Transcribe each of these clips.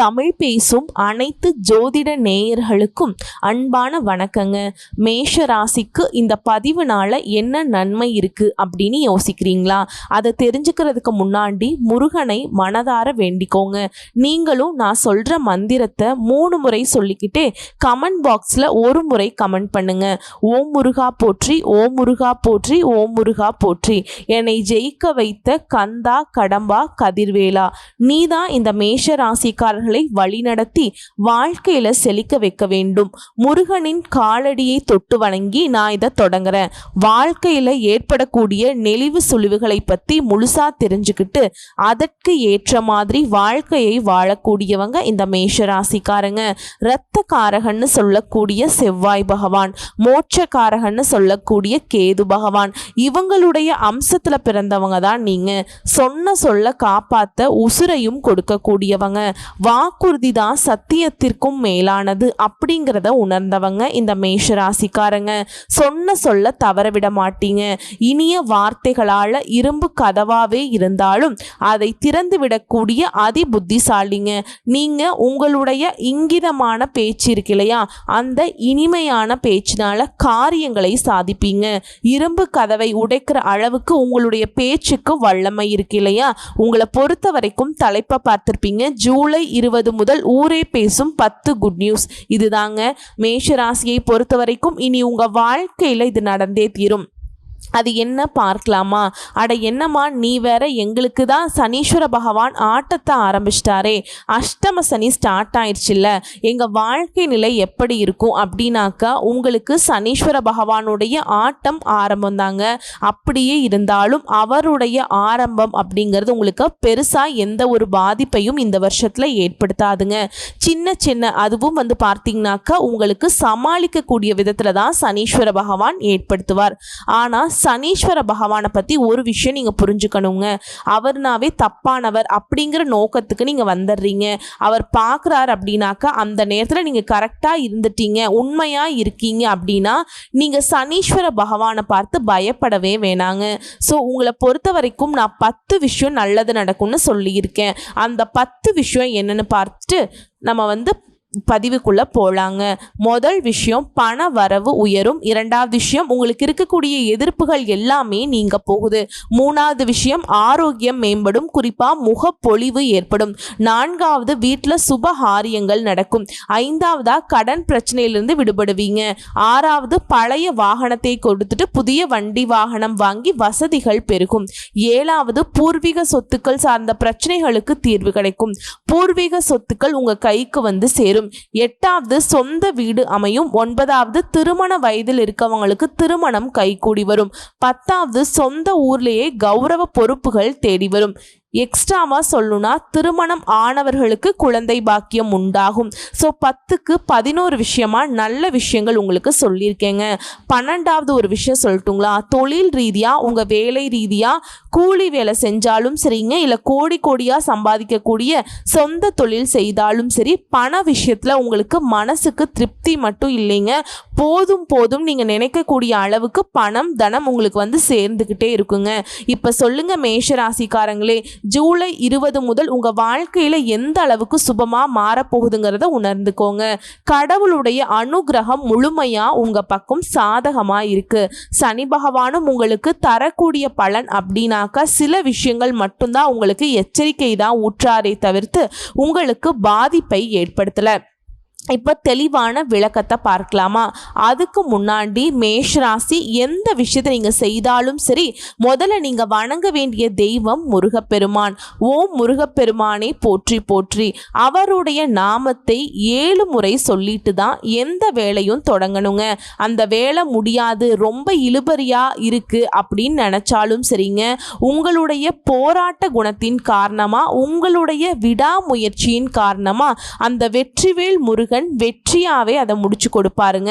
தமிழ் பேசும் அனைத்து ஜோதிட நேயர்களுக்கும் அன்பான வணக்கங்க. மேஷ ராசிக்கு இந்த பதிவுனால என்ன நன்மை இருக்கு அப்படின்னு யோசிக்கிறீங்களா? அதை தெரிஞ்சுக்கிறதுக்கு முன்னாடி முருகனை மனதார வேண்டிக்கோங்க. நீங்களும் நான் சொல்ற மந்திரத்தை மூணு முறை சொல்லிக்கிட்டே கமெண்ட் பாக்ஸில் ஒரு முறை கமெண்ட் பண்ணுங்க. ஓம் முருகா போற்றி ஓம் முருகா போற்றி ஓம் முருகா போற்றி. என்னை ஜெயிக்க வைத்த கந்தா கடம்பா கதிர்வேலா. நீதான் இந்த மேஷ ராசிக்காரர்கள் வழிநடத்தி வாழ்க்கையில செழிக்க வைக்க வேண்டும். முருகனின் காலடியை தொட்டு வணங்கி நான் இதை தொடங்குறேன். வாழ்க்கையில ஏற்படக்கூடிய நெளிவு சுழிவுகளை பத்தி முழுசா தெரிஞ்சுக்கிட்டு அதற்கு ஏற்ற மாதிரி வாழ்க்கையை வாழக்கூடியவங்க இந்த மேஷ ராசிக்காரங்க இரத்த காரகன்னு சொல்லக்கூடிய செவ்வாய் பகவான் மோட்சக்காரகன்னு சொல்லக்கூடிய கேது பகவான். இவங்களுடைய அம்சத்துல பிறந்தவங்க தான் நீங்க. சொன்ன சொல்ல காப்பாத்த உசுரையும் கொடுக்கக்கூடியவங்க. வாக்குறுதி தான் சத்தியத்திற்கும் மேலானது அப்படிங்கிறத உணர்ந்தவங்க இந்த மேஷ ராசிக்காரங்க சொன்ன சொல்ல தவற விட மாட்டீங்க. இனிய வார்த்தைகளால் இரும்பு கதவாவே இருந்தாலும் அதை திறந்து விடக்கூடிய அதி புத்திசாலிங்க நீங்கள் உங்களுடைய இங்கிதமான பேச்சு இருக்கு இல்லையா? அந்த இனிமையான பேச்சினால காரியங்களை சாதிப்பீங்க. இரும்பு கதவை உடைக்கிற அளவுக்கு உங்களுடைய பேச்சுக்கு வல்லமை இருக்கு இல்லையா? உங்களை பொறுத்த வரைக்கும் தலைப்பை பார்த்துருப்பீங்க. ஜூலை இருபது முதல் ஊரே பேசும் பத்து குட் நியூஸ் இதுதாங்க மேஷ ராசியை பொறுத்த வரைக்கும் இனி உங்க வாழ்க்கையில இது நடந்தே தீரும். அது என்ன பார்க்கலாமா? அட என்னம்மா நீ வேற எங்களுக்கு தான் சனீஸ்வர பகவான் ஆட்டத்தை ஆரம்பிச்சிட்டாரே. அஷ்டம சனி ஸ்டார்ட் ஆயிடுச்சுல்ல எங்கள் வாழ்க்கை நிலை எப்படி இருக்கும் அப்படின்னாக்கா உங்களுக்கு சனீஸ்வர பகவானுடைய ஆட்டம் ஆரம்பம் தாங்க அப்படியே இருந்தாலும் அவருடைய ஆரம்பம் அப்படிங்கிறது உங்களுக்கு பெருசாக எந்த ஒரு பாதிப்பையும் இந்த வருஷத்தில் ஏற்படுத்தாதுங்க. சின்ன சின்ன அதுவும் வந்து பார்த்தீங்கன்னாக்கா உங்களுக்கு சமாளிக்கக்கூடிய விதத்தில் தான் சனீஸ்வர பகவான் ஏற்படுத்துவார். ஆனால் சனீஸ்வர பகவானை பற்றி ஒரு விஷயம் நீங்கள் புரிஞ்சுக்கணுங்க. அவர்னாவே தப்பானவர் அப்படிங்கிற நோக்கத்துக்கு நீங்கள் வந்துடுறீங்க. அவர் பார்க்குறாரு அப்படின்னாக்கா அந்த நேரத்தில் நீங்கள் கரெக்டாக இருந்துட்டீங்க உண்மையாக இருக்கீங்க அப்படின்னா நீங்கள் சனீஸ்வர பகவானை பார்த்து பயப்படவே வேணாங்க. ஸோ உங்களை பொறுத்த வரைக்கும் நான் பத்து விஷயம் நல்லது நடக்கும்னு சொல்லியிருக்கேன். அந்த பத்து விஷயம் என்னென்னு பார்த்துட்டு நம்ம வந்து பதிவுக்குள்ளே போகலாங்க முதல் விஷயம் பண வரவு உயரும். இரண்டாவது விஷயம் உங்களுக்கு இருக்கக்கூடிய எதிர்ப்புகள் எல்லாமே நீங்க போகுது. மூணாவது விஷயம் ஆரோக்கியம் மேம்படும். குறிப்பாக முகப்பொழிவு ஏற்படும். நான்காவது வீட்டில் சுபகாரியங்கள் நடக்கும். ஐந்தாவதாக கடன் பிரச்சனையிலிருந்து விடுபடுவீங்க. ஆறாவது பழைய வாகனத்தை கொடுத்துட்டு புதிய வண்டி வாகனம் வாங்கி வசதிகள் பெருகும். ஏழாவது பூர்வீக சொத்துக்கள் சார்ந்த பிரச்சனைகளுக்கு தீர்வு கிடைக்கும். பூர்வீக சொத்துக்கள் உங்கள் கைக்கு வந்து சேரும். எட்டாவது சொந்த வீடு அமையும் ஒன்பதாவது திருமண வயதில் இருக்கவங்களுக்கு திருமணம் கைகூடி வரும். பத்தாவது சொந்த ஊர்லேயே கௌரவ பொறுப்புகள் தேடி வரும். எக்ஸ்ட்ராவாக சொல்லணும்னா திருமணம் ஆனவர்களுக்கு குழந்தை பாக்கியம் உண்டாகும். ஸோ பத்துக்கு பதினோரு விஷயமா நல்ல விஷயங்கள் உங்களுக்கு சொல்லியிருக்கேங்க. பன்னெண்டாவது ஒரு விஷயம் சொல்லட்டுங்களா? தொழில் ரீதியாக உங்கள் வேலை ரீதியாக கூலி வேலை செஞ்சாலும் சரிங்க இல்லை கோடி கோடியாக சம்பாதிக்கக்கூடிய சொந்த தொழில் செய்தாலும் சரி பண விஷயத்தில் உங்களுக்கு மனசுக்கு திருப்தி மட்டும் இல்லைங்க. போதும் போதும் நீங்கள் நினைக்கக்கூடிய அளவுக்கு பணம் தனம் உங்களுக்கு வந்து சேர்ந்துக்கிட்டே இருக்குங்க. இப்போ சொல்லுங்க மேஷ ராசிக்காரங்களே ஜூலை இருபது முதல் உங்கள் வாழ்க்கையில் எந்த அளவுக்கு சுபமாக மாறப்போகுதுங்கிறத உணர்ந்துக்கோங்க. கடவுளுடைய அனுகிரகம் முழுமையாக உங்கள் பக்கம் சாதகமாக இருக்குது சனி பகவானும் உங்களுக்கு தரக்கூடிய பலன் அப்படின்னாக்கா சில விஷயங்கள் மட்டும்தான் உங்களுக்கு எச்சரிக்கை தான் ஊற்றாரே தவிர்த்து உங்களுக்கு பாதிப்பை ஏற்படுத்தலை. இப்போ தெளிவான விளக்கத்தை பார்க்கலாமா? அதுக்கு முன்னாடி மேஷ ராசி எந்த விஷயத்தை நீங்கள் செய்தாலும் சரி முதல்ல நீங்கள் வணங்க வேண்டிய தெய்வம் முருகப்பெருமான். ஓம் முருகப்பெருமானை போற்றி போற்றி. அவருடைய நாமத்தை ஏழு முறை சொல்லிட்டு தான் எந்த வேலையும் தொடங்கணுங்க. அந்த வேலை முடியாது ரொம்ப இழுபறியாக இருக்குது அப்படின்னு நினச்சாலும் சரிங்க. உங்களுடைய போராட்ட குணத்தின் காரணமாக உங்களுடைய விடாமுயற்சியின் காரணமாக அந்த வெற்றிவேல் முருகன் முருகன் வெற்றியாவே அதை முடிச்சு கொடுப்பாருங்க.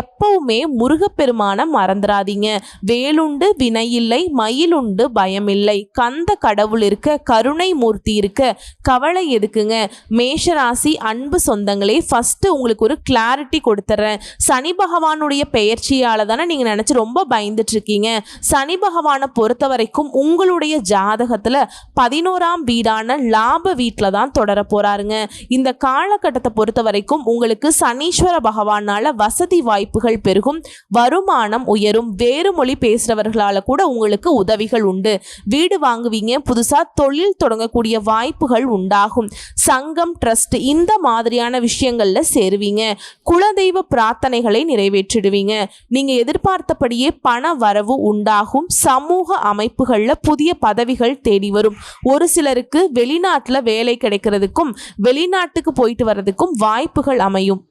எப்பவுமே முருகப்பெருமானை மறந்துடாதீங்க வேலுண்டு வினையில்லை மயிலுண்டு பயமில்லை. கந்த கடவுள் இருக்க கருணை மூர்த்தி இருக்க கவலை எதுக்குங்க? மேஷராசி அன்பு சொந்தங்களே ஃபஸ்ட்டு உங்களுக்கு ஒரு கிளாரிட்டி கொடுத்துட்றேன் சனி பகவானுடைய பெயர்ச்சியால் தானே நீங்கள் நினச்சி ரொம்ப பயந்துட்டுருக்கீங்க. சனி பகவானை பொறுத்த வரைக்கும் உங்களுடைய ஜாதகத்தில் பதினோராம் வீடான லாப வீட்டில் தான் தொடர போகிறாருங்க இந்த காலகட்டத்தை பொறுத்த வரைக்கும் உங்களுக்கு சனீஸ்வர பகவானால வசதி வாய்ப்புகள் பெருகும். வருமானம் உயரும். வேறு மொழி பேசுகிறவர்களால் கூட உங்களுக்கு உதவிகள் உண்டு. வீடு வாங்குவீங்க. புதுசாக தொழில் தொடங்கக்கூடிய வாய்ப்புகள் உண்டாகும். சங்கம் ட்ரஸ்ட் இந்த மாதிரியான விஷயங்களில் சேருவீங்க. குலதெய்வ பிரார்த்தனைகளை நிறைவேற்றிடுவீங்க. நீங்கள் எதிர்பார்த்தபடியே பண வரவு உண்டாகும். சமூக அமைப்புகளில் புதிய பதவிகள் தேடி வரும். ஒரு சிலருக்கு வெளிநாட்டில் வேலை கிடைக்கிறதுக்கும் வெளிநாட்டுக்கு போயிட்டு வர்றதுக்கும் வாய்ப்புகள் அமையும்.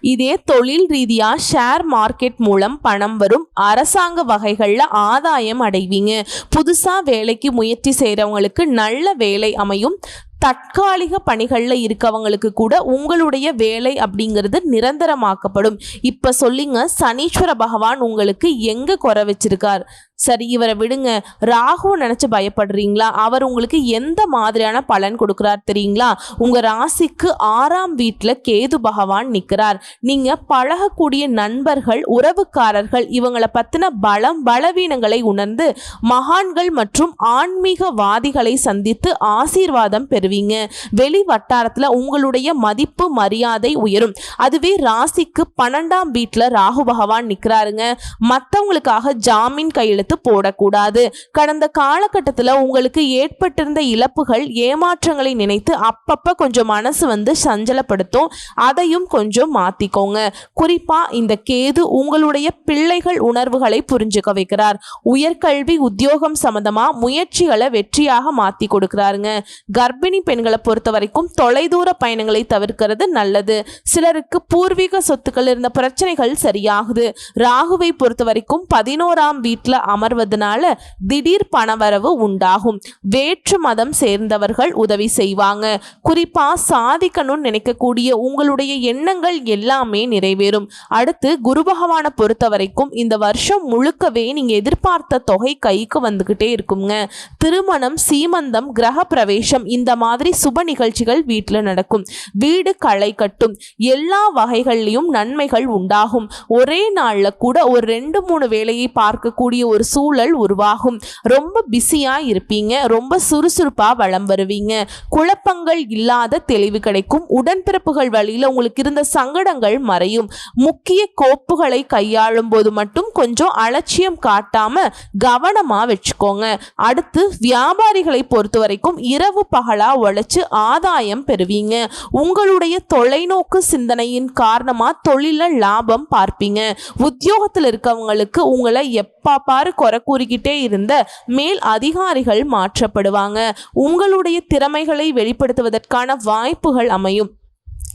இதே தொழில் ரீதியா ஷேர் மார்க்கெட் மூலம் பணம் வரும் அரசாங்க வகைகளில் ஆதாயம் அடைவீங்க. புதுசா வேலைக்கு முயற்சி செய்கிறவங்களுக்கு நல்ல வேலை அமையும். தற்காலிக பணிகளில் இருக்கவங்களுக்கு கூட உங்களுடைய வேலை அப்படிங்கிறது நிரந்தரமாக்கப்படும். இப்போ சொல்லிங்க சனீஸ்வர பகவான் உங்களுக்கு எங்கே குறை வச்சிருக்கார்? சரி இவரை விடுங்க. ராகு நினச்சி பயப்படுறீங்களா? அவர் உங்களுக்கு எந்த மாதிரியான பலன் கொடுக்குறார் தெரியுங்களா? உங்கள் ராசிக்கு ஆறாம் வீட்டில் கேது பகவான் நிற்கிறார் நீங்கள் பழகக்கூடிய நண்பர்கள் உறவுக்காரர்கள் இவங்களை பற்றின பலம் பலவீனங்களை உணர்ந்து மகான்கள் மற்றும் ஆன்மீகவாதிகளை சந்தித்து ஆசீர்வாதம் பெறுவீங்க. வெளி வட்டாரத்தில் உங்களுடைய மதிப்பு மரியாதை உயரும். அதுவே ராசிக்கு பன்னெண்டாம் வீட்டில் ராகு பகவான் நிற்கிறாருங்க மற்றவங்களுக்காக ஜாமீன் கையெழுத்து போடக்கூடாது. கடந்த காலகட்டத்தில் உங்களுக்கு ஏற்பட்டிருந்த இழப்புகள் ஏமாற்றங்களை நினைத்து அப்பப்போ கொஞ்சம் மனசு வந்து சஞ்சலப்படுத்தும். அதையும் கொஞ்சம் மாற்றிக்கோங்க குறிப்பாக இந்த கேது உங்களுடைய பிள்ளைகள் உணர்வுகளை புரிஞ்சுக்க வைக்கிறார். உயர்கல்வி உத்தியோகம் சம்மந்தமாக முயற்சிகளை வெற்றியாக மாற்றி கொடுக்குறாருங்க. கர்ப்பிணி பெண்களை பொறுத்த வரைக்கும் தொலைதூர பயணங்களை தவிர்க்கிறது நல்லது. சிலருக்கு பூர்வீக சொத்துக்கள் இருந்த பிரச்சனைகள் சரியாகுது. ராகுவை பொறுத்த வரைக்கும் பதினோராம் வீட்டில் அமர்வதனால திடீர் பணவரவு உண்டாகும். வேற்று மதம் சேர்ந்தவர்கள் உதவி செய்வாங்க. குறிப்பா சாதிக்கணும்னு நினைக்கக்கூடிய உங்களுடைய எண்ணங்கள் எல்லாமே நிறைவேறும். அடுத்து குரு பகவானை பொறுத்த வரைக்கும் இந்த வருஷம் முழுக்கவே நீங்க எதிர்பார்த்த தொகை கைக்கு வந்துகிட்டே இருக்குங்க. திருமணம் சீமந்தம் கிரக பிரவேசம் இந்த மாதிரி சுப நிகழ்ச்சிகள் வீட்டில் நடக்கும். வீடு களை கட்டும். எல்லா வகைகள்லையும் நன்மைகள் உண்டாகும். ஒரே நாளில் கூட ஒரு ரெண்டு மூணு வேலையை பார்க்கக்கூடிய ஒரு சூழல் உருவாகும். ரொம்ப பிஸியாக இருப்பீங்க. ரொம்ப சுறுசுறுப்பாக வளம் வருவீங்க. குழப்பங்கள் இல்லாத தெளிவு கிடைக்கும். உடன்பிறப்புகள் வழியில் உங்களுக்கு இருந்த சங்கடங்கள் மறையும். முக்கிய கோப்புகளை கையாளும் போது மட்டும் கொஞ்சம் அலட்சியம் காட்டாம கவனமா வச்சுக்கோங்க. அடுத்து வியாபாரிகளை பொறுத்த வரைக்கும் இரவு பகலா உழைச்சு ஆதாயம் பெறுவீங்க. உங்களுடைய தொலைநோக்கு சிந்தனையின் காரணமா தொழில லாபம் பார்ப்பீங்க. உத்தியோகத்தில் இருக்கவங்களுக்கு உங்களை எப்பா பாரு குறை கூறிக்கிட்டே இருந்த மேல் அதிகாரிகள் மாற்றப்படுவாங்க. உங்களுடைய திறமைகளை வெளிப்படுத்துவதற்கான வாய்ப்புகள் அமையும்.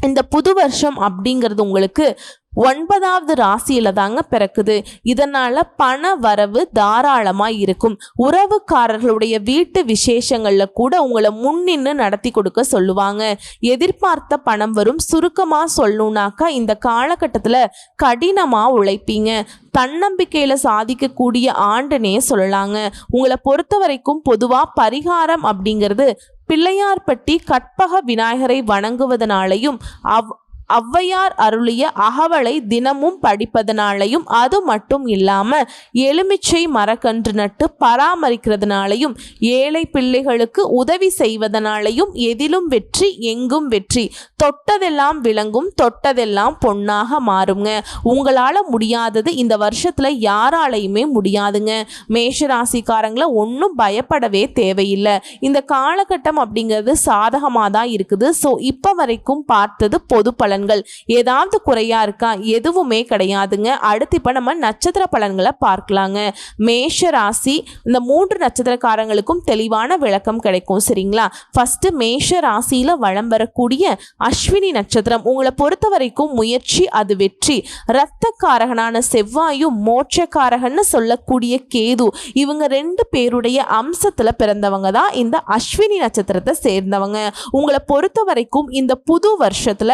இந்த புது வருஷம் அப்படிங்கிறது உங்களுக்கு ஒன்பதாவது ராசியில தாங்க பிறக்குது. இதனால பண வரவு தாராளமாக இருக்கும். உறவுக்காரர்களுடைய வீட்டு விசேஷங்கள்ல கூட உங்களை முன்னின்னு நடத்தி கொடுக்க சொல்லுவாங்க. எதிர்பார்த்த பணம் வரும். சுருக்கமா சொல்லணும்னாக்கா இந்த காலகட்டத்தில் கடினமாக உழைப்பீங்க. தன்னம்பிக்கையில சாதிக்கக்கூடிய ஆண்டுனே சொல்லலாங்க. உங்களை பொறுத்த வரைக்கும் பொதுவாக பரிகாரம் அப்படிங்கிறது பிள்ளையார்பட்டி கற்பக விநாயகரை வணங்குவதனாலையும் அவ் ஔவையார் அருளிய அகவலை தினமும் படிப்பதனாலையும் அது மட்டும் இல்லாமல் எலுமிச்சை மரக்கன்று நட்டு பராமரிக்கிறதுனாலையும் ஏழை பிள்ளைகளுக்கு உதவி செய்வதனாலையும் எதிலும் வெற்றி எங்கும் வெற்றி. தொட்டதெல்லாம் விளங்கும் தொட்டதெல்லாம் பொன்னாக மாறுங்க. உங்களால் முடியாதது இந்த வருஷத்தில் யாராலையுமே முடியாதுங்க. மேஷராசிக்காரங்களை ஒன்றும் பயப்படவே தேவையில்லை. இந்த காலகட்டம் அப்படிங்கிறது சாதகமாக தான் இருக்குது. ஸோ இப்போ வரைக்கும் பார்த்தது பொது பலன் பலன்கள் ஏதாவது குறையா இருக்கா? எதுவுமே கிடையாதுங்க. அடுத்து இப்போ நம்ம நட்சத்திர பலன்களை பார்க்கலாங்க. மேஷ ராசி இந்த மூன்று நட்சத்திரக்காரங்களுக்கும் தெளிவான விளக்கம் கிடைக்கும் சரிங்களா? ஃபர்ஸ்ட் மேஷ ராசியில வளம் வரக்கூடிய அஸ்வினி நட்சத்திரம். உங்களை பொறுத்த வரைக்கும் முயற்சி அது வெற்றி. ரத்தக்காரகனான செவ்வாயும் மோட்சக்காரகன்னு சொல்லக்கூடிய கேது. இவங்க ரெண்டு பேருடைய அம்சத்துல பிறந்தவங்க தான் இந்த அஸ்வினி நட்சத்திரத்தை சேர்ந்தவங்க. உங்களை பொறுத்த வரைக்கும் இந்த புது வருஷத்துல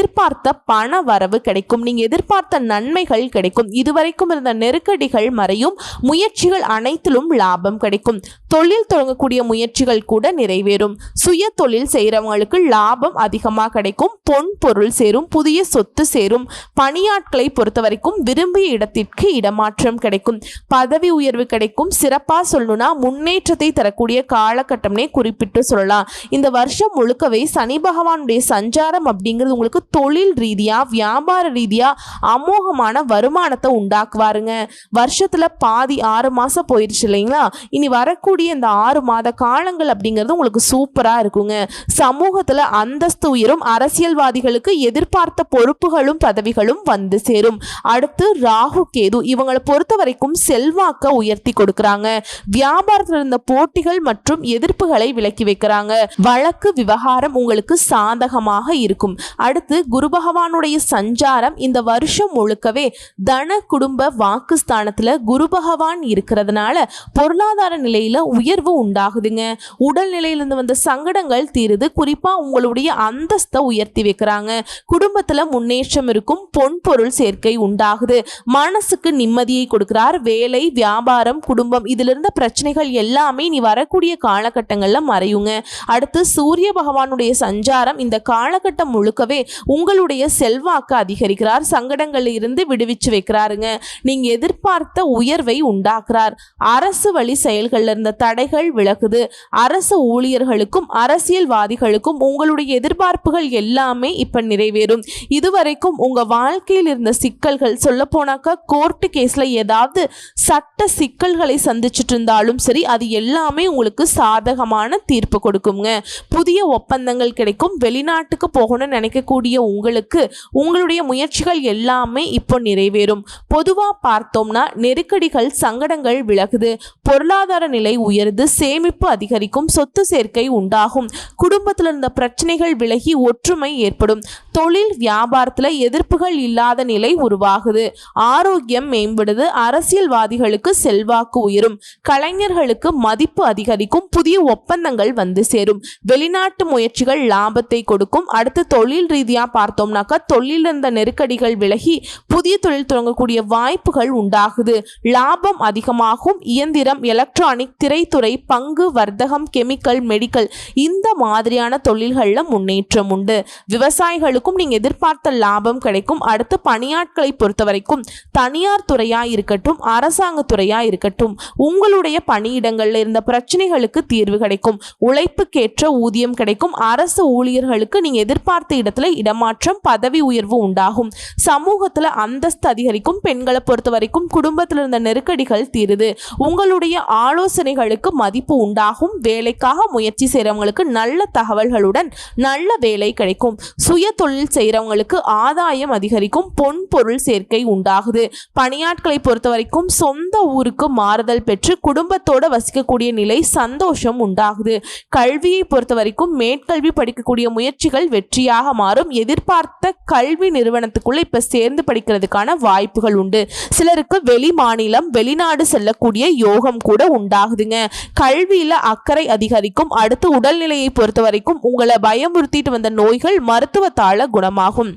எதிர்பார்த்த பண வரவு கிடைக்கும். நீங்க எதிர்பார்த்த நன்மைகள் கிடைக்கும். இதுவரைக்கும் இருந்த நெருக்கடிகள் மறையும். முயற்சிகள் அனைத்திலும் லாபம் கிடைக்கும். தொழில் தொடங்கக்கூடிய முயற்சிகள் கூட நிறைவேறும். சுய தொழில் செய்கிறவங்களுக்கு லாபம் அதிகமாக கிடைக்கும். பொன் பொருள் சேரும். புதிய சொத்து சேரும். பணியாட்களை பொறுத்த வரைக்கும் விரும்பிய இடத்திற்கு இடமாற்றம் கிடைக்கும். பதவி உயர்வு கிடைக்கும். சிறப்பாக சொல்லணும்னா முன்னேற்றத்தை தரக்கூடிய காலகட்டம்னே குறிப்பிட்டு சொல்லலாம். இந்த வருஷம் முழுக்கவே சனி பகவானுடைய சஞ்சாரம் அப்படிங்கிறது உங்களுக்கு தொழில் ரீதியாக வியாபார ரீதியாக அமோகமான வருமானத்தை உண்டாக்குவாருங்க. வருஷத்தில் பாதி ஆறு மாதம் போயிடுச்சு இல்லைங்களா? இனி வரக்கூடிய இந்த ஆறு மாத காலங்கள் அப்படிங்கிறது உங்களுக்கு சூப்பராக இருக்குங்க. சமூகத்தில் அந்தஸ்து உயரும். அரசியல்வாதிகளுக்கு எதிர்பார்த்த பொறுப்புகளும் பதவிகளும் வந்து சேரும். அடுத்து ராகு கேது. இவங்களை பொறுத்த வரைக்கும் செல்வாக்க உயர்த்தி கொடுக்குறாங்க. வியாபாரத்தில் இருந்த போட்டிகள் மற்றும் எதிர்ப்புகளை விலக்கி வைக்கிறாங்க. வழக்கு விவகாரம் உங்களுக்கு சாதகமாக இருக்கும். அடுத்து குரு பகவானுடைய சஞ்சாரம் இந்த வருஷம் முழுக்கவே தன குடும்ப வாக்குஸ்தானத்தில் குரு பகவான் இருக்கிறதுனால பொருளாதார நிலையில உயர்வு உண்டாகுதுங்க. உடல் நிலையிலிருந்து வந்த சங்கடங்கள் தீருது. குறிப்பா உங்களுடைய அந்தஸ்தை உயர்த்தி வைக்கிறாங்க. குடும்பத்துல முன்னேற்றம் இருக்கும் பொன் பொருள் சேர்க்கை உண்டாகுது. மனசுக்கு நிம்மதியை கொடுக்கிறார். வேலை வியாபாரம் குடும்பம் இதிலிருந்த பிரச்சனைகள் எல்லாமே நீ வரக்கூடிய காலகட்டங்களில் மறையுங்க. அடுத்து சூரிய பகவானுடைய சஞ்சாரம் இந்த காலகட்டம் முழுக்கவே உங்களுடைய செல்வாக்கு அதிகரிக்கிறார் சங்கடங்களில் இருந்து விடுவிச்சு வைக்கிறாருங்க. நீங்க எதிர்பார்த்த உயர்வை உண்டாக்குறார். அரசு வழி செயல்கள்ல இருந்த தடைகள் விலகுது. அரசு ஊழியர்களுக்கும் அரசியல்வாதிகளுக்கும் உங்களுடைய எதிர்பார்ப்புகள் எல்லாமே இப்ப நிறைவேறும். இதுவரைக்கும் உங்க வாழ்க்கையில் இருந்த சிக்கல்கள் சொல்ல போனாக்கா கோர்ட்டு கேஸ்ல ஏதாவது சட்ட சிக்கல்களை சந்திச்சுட்டு இருந்தாலும் சரி அது எல்லாமே உங்களுக்கு சாதகமான தீர்ப்பு கொடுக்குங்க. புதிய ஒப்பந்தங்கள் கிடைக்கும். வெளிநாட்டுக்கு போகணும்னு நினைக்கக்கூடிய உங்களுக்கு உங்களுடைய முயற்சிகள் எல்லாமே இப்போ நிறைவேறும். பொதுவாக பார்த்தோம்னா நெருக்கடிகள் சங்கடங்கள் விலகுது. பொருளாதார நிலை உயருது. சேமிப்பு அதிகரிக்கும். சொத்து சேர்க்கை உண்டாகும். குடும்பத்தில் இருந்த பிரச்சனைகள் விலகி ஒற்றுமை ஏற்படும். தொழில் வியாபாரத்தில் எதிர்ப்புகள் இல்லாத நிலை உருவாகுது. ஆரோக்கியம் மேம்படுது. அரசியல்வாதிகளுக்கு செல்வாக்கு உயரும். கலைஞர்களுக்கு மதிப்பு அதிகரிக்கும். புதிய ஒப்பந்தங்கள் வந்து சேரும். வெளிநாட்டு முயற்சிகள் லாபத்தை கொடுக்கும். அடுத்து தொழில் ரீதியாக பார்த்தோம்னாக்கா தொழில் இருந்த நெருக்கடிகள் விலகி புதிய தொழில் தொடங்கக்கூடிய வாய்ப்புகள் உண்டாகுது. லாபம் அதிகமாகும். இயந்திரம் எலக்ட்ரானிக் திரைத்துறை பங்கு வர்த்தகம் கெமிக்கல் மெடிக்கல் இந்த மாதிரியான தொழில்களில் முன்னேற்றம் உண்டு. விவசாயிகளுக்கும் நீங்கள் எதிர்பார்த்த லாபம் கிடைக்கும். அடுத்து பணியாட்களை பொறுத்த வரைக்கும் தனியார் துறையா இருக்கட்டும் அரசாங்க துறையா இருக்கட்டும் உங்களுடைய பணியிடங்களில் இருந்த பிரச்சனைகளுக்கு தீர்வு கிடைக்கும். உழைப்புக்கேற்ற ஊதியம் கிடைக்கும். அரசு ஊழியர்களுக்கு நீங்க எதிர்பார்த்த இடத்துல இடமாற்றம் பதவி உயர்வு உண்டாகும். சமூகத்துல அந்தஸ்து அதிகரிக்கும் பெண்களை பொறுத்த வரைக்கும் குடும்பத்தில் இருந்த நெருக்கடிகள் தீருது. உங்களுடைய ஆலோசனைகளுக்கு மதிப்பு உண்டாகும். வேலைக்காக முயற்சி செய்கிறவங்களுக்கு நல்ல தகவல்களுடன் நல்ல வேலை கிடைக்கும். சுய தொழில் செய்கிறவங்களுக்கு ஆதாயம் அதிகரிக்கும். பொன் பொருள் சேர்க்கை உண்டாகுது. பணியாட்களை பொறுத்த வரைக்கும் சொந்த ஊருக்கு மாறுதல் பெற்று குடும்பத்தோட வசிக்கக்கூடிய நிலை சந்தோஷம் உண்டாகுது. கல்வியை பொறுத்த வரைக்கும் மேற்கல்வி படிக்கக்கூடிய முயற்சிகள் வெற்றியாக மாறும். எதிர்பார்த்த கல்வி நிறுவனத்துக்குள்ள இப்ப சேர்ந்து படிக்கிறதுக்கான வாய்ப்புகள் உண்டு. சிலருக்கு வெளி மாநிலம் வெளிநாடு செல்லக்கூடிய யோகம் கூட உண்டாகுதுங்க. கல்வியில அக்கறை அதிகரிக்கும். அடுத்து உடல்நிலையை பொறுத்த வரைக்கும் உங்களை பயமுறுத்திட்டு வந்த நோய்கள் மருத்துவத்தால குணமாகும்.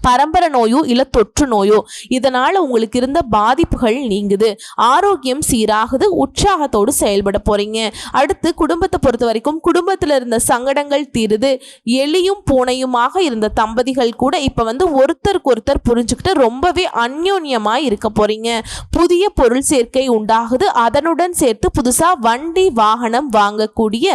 பரம்பரை நோயோ இல்லை தொற்று நோயோ இதனால் உங்களுக்கு இருந்த பாதிப்புகள் நீங்குது. ஆரோக்கியம் சீராகுது உற்சாகத்தோடு செயல்பட போகிறீங்க அடுத்து குடும்பத்தை பொறுத்த வரைக்கும் குடும்பத்தில் இருந்த சங்கடங்கள் தீருது. எலியும் பூனையுமாக இருந்த தம்பதிகள் கூட இப்போ வந்து ஒருத்தருக்கு ஒருத்தர் புரிஞ்சுக்கிட்டு ரொம்பவே அந்யோன்யமாக இருக்க போகிறீங்க புதிய பொருள் சேர்க்கை உண்டாகுது. அதனுடன் சேர்த்து புதுசாக வண்டி வாகனம் வாங்கக்கூடிய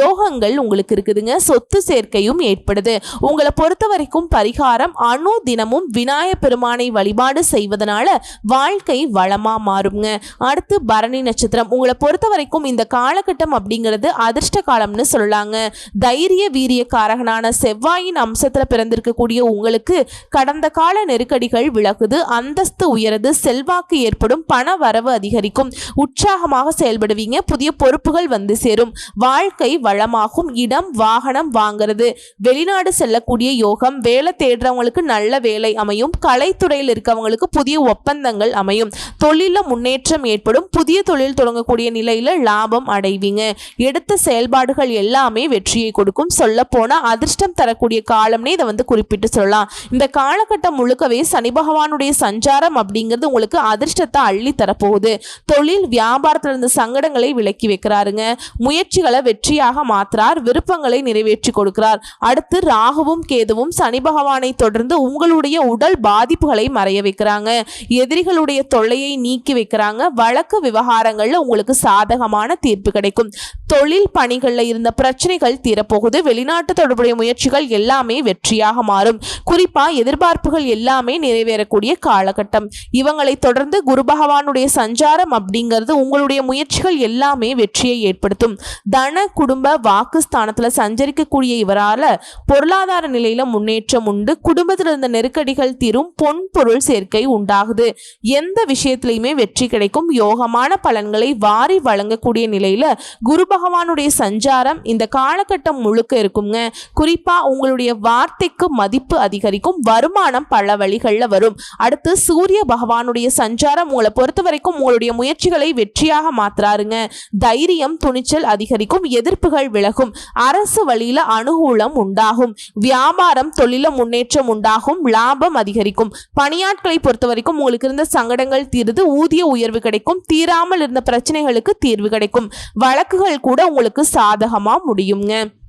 யோகங்கள் உங்களுக்கு இருக்குதுங்க. சொத்து சேர்க்கையும் ஏற்படுது. உங்களை பொறுத்த வரைக்கும் பரிகாரம் அணு தினமும் விநாய பெருமானை வழிபாடு செய்வதனால வாழ்க்கை வளமா மாறுங்க அடுத்து பரணி நட்சத்திரம். உங்களை பொறுத்த வரைக்கும் இந்த காலகட்டம் அப்படிங்கிறது அதிர்ஷ்ட காலம்னு சொல்லலாங்க. தைரிய வீரியக்காரகனான செவ்வாயின் அம்சத்துல பிறந்திருக்கக்கூடிய உங்களுக்கு கடந்த கால நெருக்கடிகள் விலகுது அந்தஸ்து உயருது செல்வாக்கு ஏற்படும் பண வரவு அதிகரிக்கும். உற்சாகமாக செயல்படுவீங்க புதிய பொறுப்புகள் வந்து சேரும். வாழ்க்கை வளமாகும் இடம் வாகனம் வாங்குறது வெளிநாடு செல்லக்கூடிய யோகம் வேலை தேடுறவங்களுக்கு நல்ல வேலை அமையும். கலைத்துறையில் இருக்கவங்களுக்கு புதிய ஒப்பந்தங்கள் அமையும். தொழிலில் முன்னேற்றம் ஏற்படும். புதிய தொழில் தொடங்கக்கூடிய நிலையில் லாபம் அடைவீங்க. எடுத்த செயல்பாடுகள் எல்லாமே வெற்றியை கொடுக்கும். சொல்ல போனால் அதிர்ஷ்டம் தரக்கூடிய காலம்னே இதை வந்து குறிப்பிட்டு சொல்லலாம். இந்த காலகட்டம் முழுக்கவே சனி பகவானுடைய சஞ்சாரம் அப்படிங்கிறது உங்களுக்கு அதிர்ஷ்டத்தை அள்ளி தரப்போகுது. தொழில் வியாபாரத்தில் இருந்த சங்கடங்களை விலக்கி வைக்கிறாருங்க. முயற்சிகளை வெற்றியாக மாற்றுறார் விருப்பங்களை நிறைவேற்றி கொடுக்கிறார். அடுத்து ராகுவும் கேதுவும் சனி பகவானை தொடர்ந்து உங்களுடைய உடல் பாதிப்புகளை மறைய வைக்கிறாங்க. எதிரிகளுடைய தொல்லையை நீக்கி வைக்கிறாங்க. வழக்கு விவகாரங்களில் உங்களுக்கு சாதகமான தீர்ப்பு கிடைக்கும். தொழில் பணிகள்ல இருந்த பிரச்சனைகள் தீரப்போகுது. வெளிநாட்டு தொடர்புடைய முயற்சிகள் எல்லாமே வெற்றியாக மாறும். குறிப்பா எதிர்பார்ப்புகள் எல்லாமே நிறைவேறக்கூடிய காலகட்டம். இவங்களை தொடர்ந்து குரு பகவானுடைய சஞ்சாரம் அப்படிங்கிறது உங்களுடைய முயற்சிகள் எல்லாமே வெற்றியை ஏற்படுத்தும். தன குடும்ப வாக்கு ஸ்தானத்துல சஞ்சரிக்கக்கூடிய இவரால பொருளாதார நிலையில முன்னேற்றம் உண்டு. குடும்பத்தில் இருந்த நெருக்கடிகள் தீரும் பொன் பொருள் சேர்க்கை உண்டாகுது. எந்த விஷயத்திலையுமே வெற்றி கிடைக்கும். யோகமான பலன்களை வாரி வழங்கக்கூடிய நிலையில குரு பகவானுடைய சஞ்சாரம் இந்த காலகட்டம் முழுக்க இருக்குங்க. குறிப்பா உங்களுடைய வார்த்தைக்கு மதிப்பு அதிகரிக்கும். வருமானம் பல வழிகளில் வரும். அடுத்து சூரிய பகவானுடைய சஞ்சாரம் உங்களை பொறுத்த வரைக்கும் உங்களுடைய முயற்சிகளை வெற்றியாக மாத்துறாருங்க. தைரியம் துணிச்சல் அதிகரிக்கும். எதிர்ப்புகள் விலகும். அரசு வழியில அனுகூலம் உண்டாகும். வியாபாரம் தொழில முன்னேற்றம் உண்டாகும் லாபம் அதிகரிக்கும். பணியாட்களை பொறுத்த வரைக்கும் உங்களுக்கு இருந்த சங்கடங்கள் தீர்ந்து ஊதிய உயர்வு கிடைக்கும் தீராமல் இருந்த பிரச்சனைகளுக்கு தீர்வு கிடைக்கும். வழக்குகள் கூட உங்களுக்கு சாதகமாக முடியுங்க.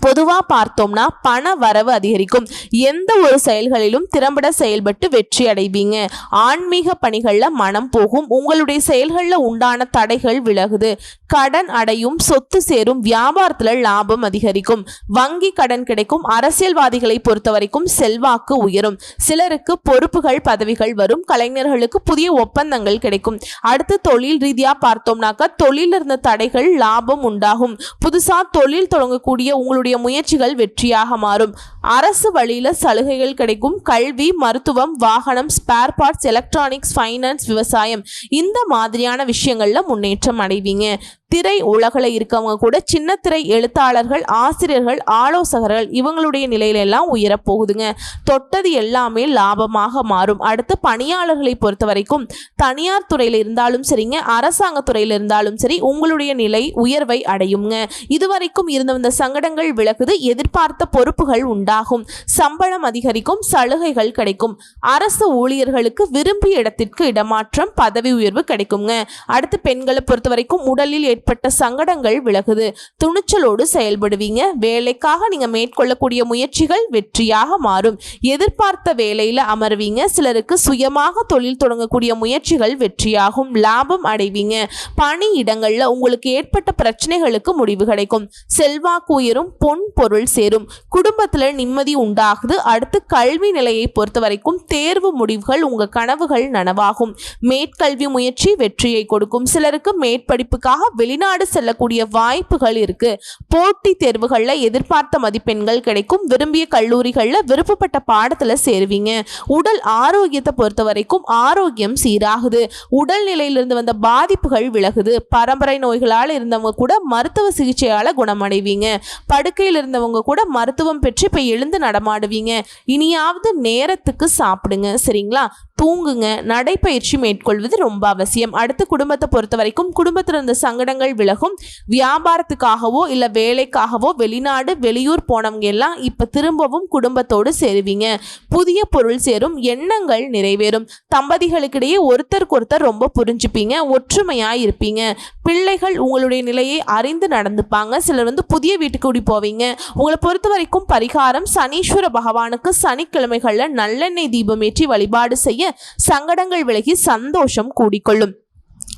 பொதுவாக பார்த்தோம்னா பண வரவு அதிகரிக்கும். எந்த ஒரு செயல்களிலும் திறம்பட செயல்பட்டு வெற்றி அடைவீங்க. ஆன்மீக பணிகளில் மனம் போகும். உங்களுடைய செயல்களில் உண்டான தடைகள் விலகுது. கடன் அடையும் சொத்து சேரும் வியாபாரத்தில் லாபம் அதிகரிக்கும். வங்கி கடன் கிடைக்கும். அரசியல்வாதிகளை பொறுத்த வரைக்கும் செல்வாக்கு உயரும். சிலருக்கு பொறுப்புகள் பதவிகள் வரும். கலைஞர்களுக்கு புதிய ஒப்பந்தங்கள் கிடைக்கும். அடுத்து தொழில் ரீதியாக பார்த்தோம்னாக்கா தொழில் இருந்த தடைகள் லாபம் உண்டாகும். புதுசா தொழில் தொடங்கக்கூடிய உங்களுடைய முயற்சிகள் வெற்றியாக மாறும். அரசு வழியில சலுகைகள் கிடைக்கும். கல்வி மருத்துவம் வாகனம் ஸ்பேர் பார்ட்ஸ் எலக்ட்ரானிக்ஸ் ஃபைனான்ஸ் விவசாயம் இந்த மாதிரியான விஷயங்கள்ல முன்னேற்றம் அடைவீங்க. திரை உலகில் இருக்கவங்க கூட சின்ன திரை எழுத்தாளர்கள் ஆசிரியர்கள் ஆலோசகர்கள் இவங்களுடைய நிலையிலெல்லாம் உயரப்போகுதுங்க தொட்டது எல்லாமே லாபமாக மாறும். அடுத்து பணியாளர்களை பொறுத்த வரைக்கும் தனியார் துறையில் இருந்தாலும் சரிங்க அரசாங்க துறையில் இருந்தாலும் சரி உங்களுடைய நிலை உயர்வை அடையுங்க. இதுவரைக்கும் இருந்து வந்த சங்கடங்கள் விலகுது எதிர்பார்த்த பொறுப்புகள் உண்டாகும். சம்பளம் அதிகரிக்கும் சலுகைகள் கிடைக்கும். அரசு ஊழியர்களுக்கு விரும்பிய இடத்திற்கு இடமாற்றம் பதவி உயர்வு கிடைக்குங்க. அடுத்து பெண்களை பொறுத்த வரைக்கும் உடலில் ஏற்பட்ட சங்கடங்கள் விலகுது. துணிச்சலோடு செயல்படுவீங்க. வேலைக்காக நீங்க மேற்கொள்ளக்கூடிய முயற்சிகள் வெற்றியாக மாறும். எதிர்பார்த்த வேலையில அமர்வீங்க. சிலருக்கு சுயமாக தொழில் தொடங்கக்கூடிய முயற்சிகள் வெற்றியாகும். லாபம் அடைவீங்க. பணி இடங்கள்ல உங்களுக்கு ஏற்பட்ட பிரச்சனைகளுக்கு முடிவு கிடைக்கும். செல்வாக்கு உயரும் பொன் பொருள் சேரும். குடும்பத்துல நிம்மதி உண்டாகுது. அடுத்து கல்வி நிலையை பொறுத்த வரைக்கும் தேர்வு முடிவுகள் உங்க கனவுகள் நனவாகும். மேற்கல்வி முயற்சி வெற்றியை கொடுக்கும். சிலருக்கு மேற்படிப்புக்காக வெளிநாடு செல்லக்கூடிய வாய்ப்புகள் இருக்கு. போட்டி தேர்வுகளில் எதிர்பார்த்த மதிப்பெண்கள் கிடைக்கும். விரும்பிய கல்லூரிகளில் விருப்பப்பட்ட பாடத்தில் சேருவீங்க. உடல் ஆரோக்கியத்தை பொறுத்த வரைக்கும் ஆரோக்கியம் சீராகுது. உடல் நிலையிலிருந்து வந்த பாதிப்புகள் விலகுது. பரம்பரை நோய்களால் இருந்தவங்க கூட மருத்துவ சிகிச்சையால் குணமடைவீங்க. படுக்கையில் இருந்தவங்க கூட மருத்துவம் பெற்று இப்போ எழுந்து நடமாடுவீங்க. இனியாவது நேரத்துக்கு சாப்பிடுங்க. சரிங்களா? தூங்குங்க. நடைப்பயிற்சி மேற்கொள்வது ரொம்ப அவசியம். அடுத்து குடும்பத்தை பொறுத்த வரைக்கும் குடும்பத்தில் இருந்த சங்கடங்கள் விலகும். வியாபாரத்துக்காகவோ இல்லை வேலைக்காகவோ வெளிநாடு வெளியூர் போனவங்க எல்லாம் இப்போ திரும்பவும் குடும்பத்தோடு சேருவீங்க. புதிய பொருள் சேரும் எண்ணங்கள் நிறைவேறும். தம்பதிகளுக்கிடையே ஒருத்தருக்கு ஒருத்தர் ரொம்ப புரிஞ்சுப்பீங்க ஒற்றுமையாக இருப்பீங்க. பிள்ளைகள் உங்களுடைய நிலையை அறிந்து நடந்துப்பாங்க. சிலர் வந்து புதிய வீட்டுக்கு கூடி போவீங்க. உங்களை பொறுத்த வரைக்கும் பரிகாரம் சனீஸ்வர பகவானுக்கு சனிக்கிழமைகளில் நல்லெண்ணெய் தீபம் ஏற்றி வழிபாடு செய்ய சங்கடங்கள் விலகி சந்தோஷம் கூடிக்கொள்ளும்.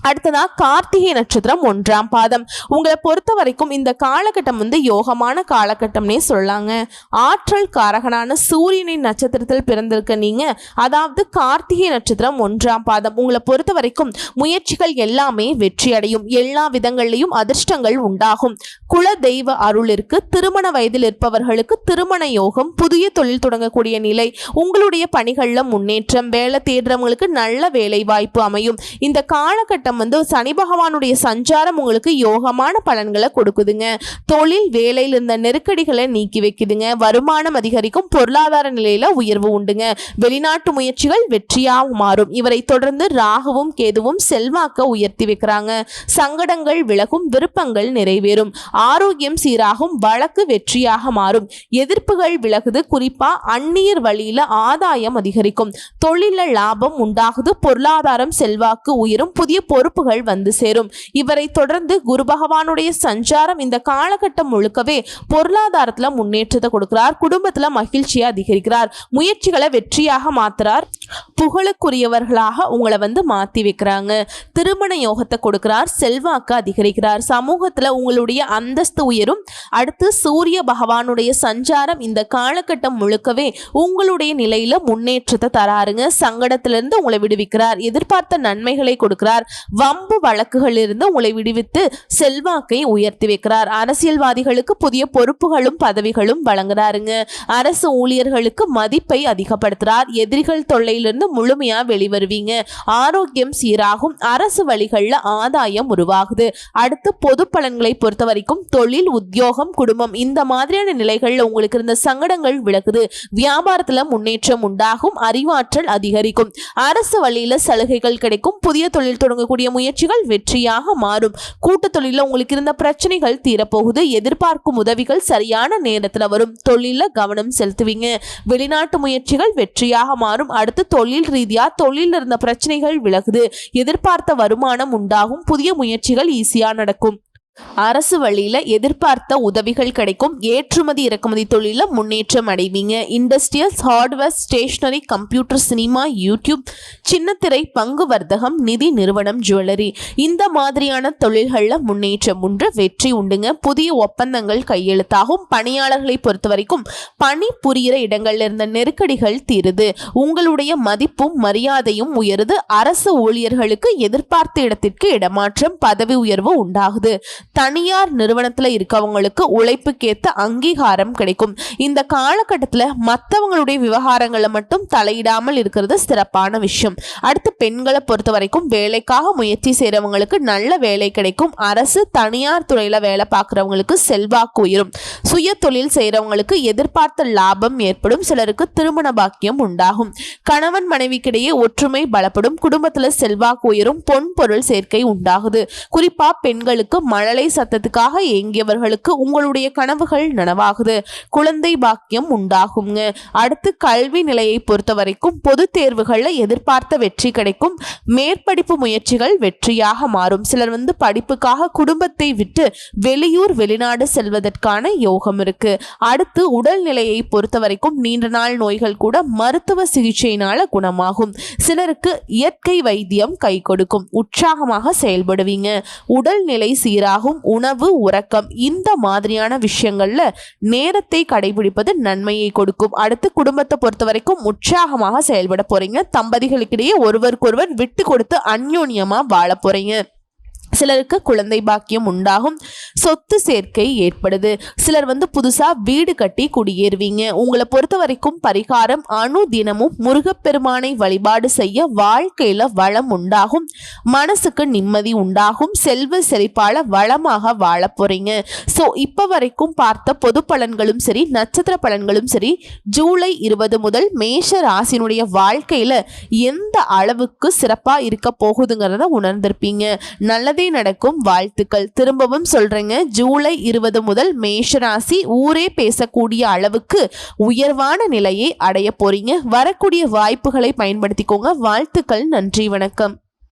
அடுத்ததா கார்த்திகை நட்சத்திரம் ஒன்றாம் பாதம். உங்களை பொறுத்த வரைக்கும் இந்த காலகட்டம் வந்து யோகமான காலகட்டம்னே சொல்லாங்க. ஆற்றல் காரகனான சூரியனின் நட்சத்திரத்தில் பிறந்திருக்க நீங்க அதாவது கார்த்திகை நட்சத்திரம் ஒன்றாம் பாதம். உங்களை பொறுத்த வரைக்கும் முயற்சிகள் எல்லாமே வெற்றி அடையும். எல்லா விதங்கள்லையும் அதிர்ஷ்டங்கள் உண்டாகும். குல தெய்வ அருளிற்கு திருமண வயதில் இருப்பவர்களுக்கு திருமண யோகம் புதிய தொழில் தொடங்கக்கூடிய நிலை உங்களுடைய பணிகளில் முன்னேற்றம் வேலை தேடுறவங்களுக்கு நல்ல வேலை வாய்ப்பு அமையும். இந்த காலகட்டம் காலகட்டம் வந்து சனி பகவானுடைய சஞ்சாரம் உங்களுக்கு யோகமான பலன்களை கொடுக்குதுங்க. தொழில் வேலையில் இருந்த நெருக்கடிகளை நீக்கி வைக்குதுங்க. வருமானம் அதிகரிக்கும். பொருளாதார நிலையில உயர்வு உண்டுங்க. வெளிநாட்டு முயற்சிகள் வெற்றியாக மாறும். இவரை தொடர்ந்து ராகுவும் கேதுவும் செல்வாக்க உயர்த்தி வைக்கிறாங்க. சங்கடங்கள் விலகும் விருப்பங்கள் நிறைவேறும். ஆரோக்கியம் சீராகும் வழக்கு வெற்றியாக மாறும். எதிர்ப்புகள் விலகுது. குறிப்பா அந்நியர் வழியில ஆதாயம் அதிகரிக்கும். தொழில லாபம் உண்டாகுது. பொருளாதாரம் செல்வாக்கு உயரும். புதிய பொருள் பொறுப்புகள் வந்து சேரும். இவரை தொடர்ந்து குரு பகவானுடைய சஞ்சாரம் இந்த காலகட்டம் முழுக்கவே பொருளாதாரத்துல முன்னேற்றத்தை கொடுக்கிறார். குடும்பத்துல மகிழ்ச்சியை அதிகரிக்கிறார். முயற்சிகளை வெற்றியாக மாத்துறார். புகழுக்குரியவர்களாக உங்களை வந்து மாத்தி வைக்கிறாங்க. திருமண யோகத்தை கொடுக்கிறார். செல்வாக்கு அதிகரிக்கிறார். சமூகத்துல உங்களுடைய அந்தஸ்து உயரும். அடுத்து சூரிய பகவானுடைய சஞ்சாரம் இந்த காலகட்டம் முழுக்கவே உங்களுடைய நிலையில முன்னேற்றத்தை தராருங்க. சங்கடத்திலிருந்து உங்களை விடுவிக்கிறார். எதிர்பார்த்த நன்மைகளை கொடுக்கிறார். வம்பு வழக்குகளிலிருந்து உங்களை விடுவித்து செல்வாக்கை உயர்த்தி வைக்கிறார். அரசியல்வாதிகளுக்கு புதிய பொறுப்புகளும் பதவிகளும் வழங்குறாருங்க. அரசு ஊழியர்களுக்கு மதிப்பை அதிகப்படுத்துறார். எதிரிகள் தொல்லையிலிருந்து முழுமையா வெளிவருவீங்க. ஆரோக்கியம் சீராகும். அரசு வழிகளில் ஆதாயம் உருவாகுது. அடுத்து பொது பலன்களை பொறுத்த வரைக்கும் தொழில் உத்தியோகம் குடும்பம் இந்த மாதிரியான நிலைகள்ல உங்களுக்கு இருந்த சங்கடங்கள் விலகுது. வியாபாரத்துல முன்னேற்றம் உண்டாகும். அறிவாற்றல் அதிகரிக்கும். அரசு வழியில சலுகைகள் கிடைக்கும். புதிய தொழில் தொடங்கக்கூடிய முயற்சிகள் வெற்றியாக மாறும். கூட்டு தொழிலில் உங்களுக்கு இருந்த பிரச்சனைகள் தீரப்போகுது. எதிர்பார்க்கும் உதவிகள் சரியான நேரத்தில் வரும். தொழிலில் கவனம் செலுத்துவீங்க. வெளிநாட்டு முயற்சிகள் வெற்றியாக மாறும். அடுத்து தொழில் ரீதியாக தொழிலில் இருந்த பிரச்சனைகள் விலகுது. எதிர்பார்த்த வருமானம் உண்டாகும். புதிய முயற்சிகள் ஈஸியாக நடக்கும். அரசு வழியில் எதிர்பார்த்த உதவிகள் கிடைக்கும். ஏற்றுமதி இறக்குமதி தொழிலில் முன்னேற்றம் அடைவீங்க. Industrials hardware stationery computer cinema YouTube சின்னத்திரை பங்கு வர்த்தகம் நிதி நிறுவனம் ஜுவல்லரி. இந்த மாதிரியான தொழில்களில் முன்னேற்றம் உண்டு வெற்றி உண்டுங்க. புதிய ஒப்பந்தங்கள் கையெழுத்தாகும். பணியாளர்களை பொறுத்த வரைக்கும் பணி புரிகிற இடங்கள்ல இருந்த நெருக்கடிகள் தீருது. உங்களுடைய மதிப்பும் மரியாதையும் உயருது. அரசு ஊழியர்களுக்கு எதிர்பார்த்த இடத்திற்கு இடமாற்றம் பதவி உயர்வு உண்டாகுது. தனியார் நிறுவனத்தில் இருக்கவங்களுக்கு உழைப்புக்கேத்த அங்கீகாரம் கிடைக்கும். இந்த காலகட்டத்தில் மற்றவங்களுடைய விவகாரங்களை மட்டும் தலையிடாமல் இருக்கிறது சிறப்பான விஷயம். அடுத்து பெண்களை பொறுத்த வரைக்கும் வேலைக்காக முயற்சி செய்கிறவங்களுக்கு நல்ல வேலை கிடைக்கும். அரசு தனியார் துறையில் வேலை பார்க்குறவங்களுக்கு செல்வாக்கு உயரும். சுய தொழில் செய்கிறவங்களுக்கு எதிர்பார்த்த லாபம் ஏற்படும். சிலருக்கு திருமண பாக்கியம் உண்டாகும். கணவன் மனைவிக்கிடையே ஒற்றுமை பலப்படும். குடும்பத்தில் செல்வாக்கு உயரும். பொன் பொருள் சேர்க்கை உண்டாகுது. குறிப்பாக பெண்களுக்கு மழை அலை சத்தத்துக்காக ஏங்கியவர்களுக்கு உங்களுடைய கனவுகள் நனவாகுது. குழந்தை பாக்கியம் உண்டாகுங்க அடுத்து கல்வி நிலையை பொறுத்த வரைக்கும் பொது தேர்வுகளில் எதிர்பார்த்த வெற்றி கிடைக்கும். மேற்படிப்பு முயற்சிகள் வெற்றியாக மாறும். சிலர் வந்து படிப்புக்காக குடும்பத்தை விட்டு வெளியூர் வெளிநாடு செல்வதற்கான யோகம் இருக்கு. அடுத்து உடல்நிலையை பொறுத்த வரைக்கும் நீண்ட நாள் நோய்கள் கூட மருத்துவ சிகிச்சையினால குணமாகும். சிலருக்கு இயற்கை வைத்தியம் கை கொடுக்கும். உற்சாகமாக செயல்படுவீங்க. உடல்நிலை சீராகும். உணவு உறக்கம் இந்த மாதிரியான விஷயங்கள்ல நேரத்தை கடைபிடிப்பது நன்மையை கொடுக்கும். அடுத்து குடும்பத்தை பொறுத்த வரைக்கும் உற்சாகமாக செயல்பட போறீங்க. தம்பதிகளுக்கிடையே ஒருவருக்கொருவர் விட்டு கொடுத்து அந்யோன்யமா வாழ போறீங்க. சிலருக்கு குழந்தை பாக்கியம் உண்டாகும். சொத்து சேர்க்கை ஏற்படுது. சிலர் வந்து புதுசா வீடு கட்டி குடியேறுவீங்க. உங்களை பொறுத்த வரைக்கும் பரிகாரம் அணு தினமும் முருகப்பெருமானை வழிபாடு செய்ய வாழ்க்கையில வளம் உண்டாகும். மனசுக்கு நிம்மதி உண்டாகும். செல்வ செழிப்பால வளமாக வாழ போறீங்க. ஸோ இப்போ வரைக்கும் பார்த்த பொது பலன்களும் சரி நட்சத்திர பலன்களும் சரி ஜூலை இருபது முதல் மேஷ ராசினுடைய வாழ்க்கையில எந்த அளவுக்கு சிறப்பா இருக்க போகுதுங்கிறத உணர்ந்திருப்பீங்க. நல்லதே நல்லதே நடக்கும் வாழ்த்துக்கள். திரும்பவும் சொல்றேங்க. ஜூலை இருபது முதல் மேஷராசி ஊரே பேசக்கூடிய அளவுக்கு உயர்வான நிலையை அடைய போறீங்க. வரக்கூடிய வாய்ப்புகளை பயன்படுத்திக்கோங்க. வாழ்த்துக்கள். நன்றி. வணக்கம்.